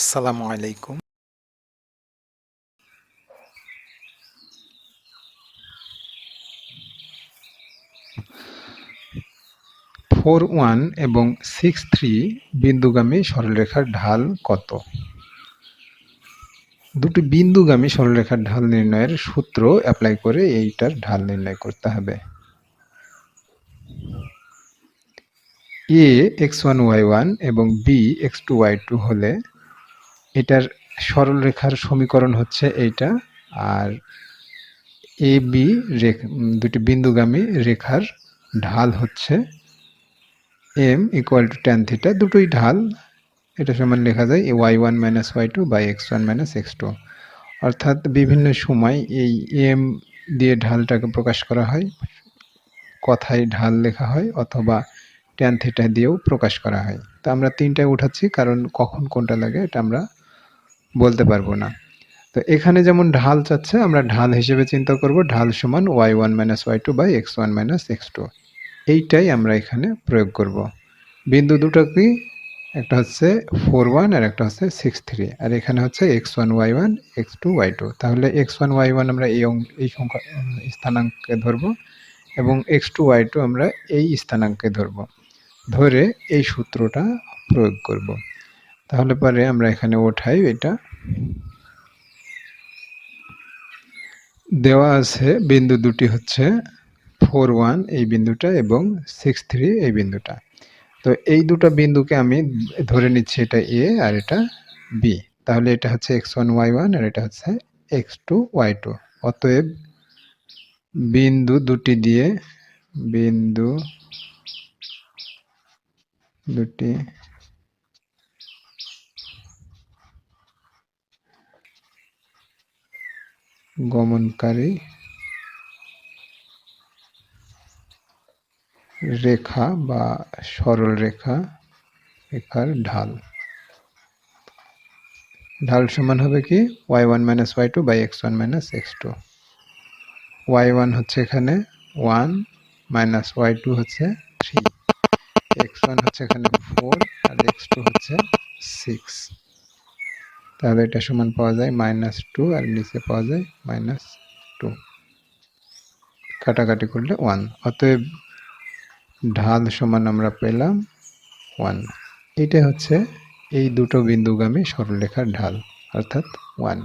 আসসালামু আলাইকুম। Four one এবং সিক্স থ্রি বিন্দুগামী সরলরেখার ঢাল কত? দুটি বিন্দুগামী সরলরেখার ঢাল নির্ণয়ের সূত্র অ্যাপ্লাই করে এইটার ঢাল নির্ণয় করতে হবে। A x one y one এবং B x two y two হলে এটার সরল রেখার সমীকরণ হচ্ছে এইটা, আর এ বি দুটি বিন্দুগামী রেখার ঢাল হচ্ছে M equal to tan theta দুটোই ঢাল। এটা সমান লেখা যায় y one minus y two by x one minus x two. অর্থাৎ বিভিন্ন সময় এই এম দিয়ে ঢালটাকে প্রকাশ করা হয়, কথায় ঢাল লেখা হয় অথবা ট্যান থিটা দিয়েও প্রকাশ করা হয়। তো আমরা তিনটায় উঠাচ্ছি, কারণ কখন কোনটা লাগে এটা আমরা বলতে পারব না। তো এখানে যেমন ঢাল চাচ্ছে, আমরা ঢাল হিসেবে চিন্তা করব। ঢাল সমান y one minus y two by x one minus x two. এইটাই আমরা এখানে প্রয়োগ করব। বিন্দু দুটো কি? একটা হচ্ছে ফোর ওয়ান আর একটা হচ্ছে সিক্স থ্রি। আর এখানে হচ্ছে x one y one, x two y two. তাহলে এক্স ওয়ান ওয়াই ওয়ান আমরা এই এই সংখ্যা স্থানাঙ্কে ধরব এবং এক্স টু ওয়াই টু আমরা এই স্থানাঙ্কে ধরব। ধরে এই সূত্রটা প্রয়োগ করব। তাহলে পরে আমরা এখানে ওঠাই এটা। দেওয়া আছে বিন্দু দুটি হচ্ছে ফোর ওয়ান এই বিন্দুটা এবং সিক্স থ্রি এই বিন্দুটা। তো এই দুটো বিন্দুকে আমি ধরে নিচ্ছি এটা এ আর এটা বি। তাহলে এটা হচ্ছে এক্স ওয়ান, ওয়াই ওয়ান আর এটা হচ্ছে এক্স টু, ওয়াই টু। অতএব বিন্দু দুটি দিয়ে, বিন্দু দুটি গমনকারী রেখা বা সরল রেখা, রেখার ঢাল। ঢাল সমান হবে কি? Y one minus y two by x one minus x two y one হচ্ছে এখানে ওয়ান মাইনাস ওয়াই টু হচ্ছে থ্রি এক্স ওয়ান হচ্ছে এখানে ফোর আর এক্স টু হচ্ছে সিক্স তাহলে এটা সমান পাওয়া যায় মাইনাস টু আর নিচে পাওয়া যায় মাইনাস টু কাটাকাটি করলে ওয়ান অতএব ঢাল সমান আমরা পেলাম ওয়ান এটা হচ্ছে এই দুটো বিন্দুগামী সরলরেখার ঢাল, অর্থাৎ ওয়ান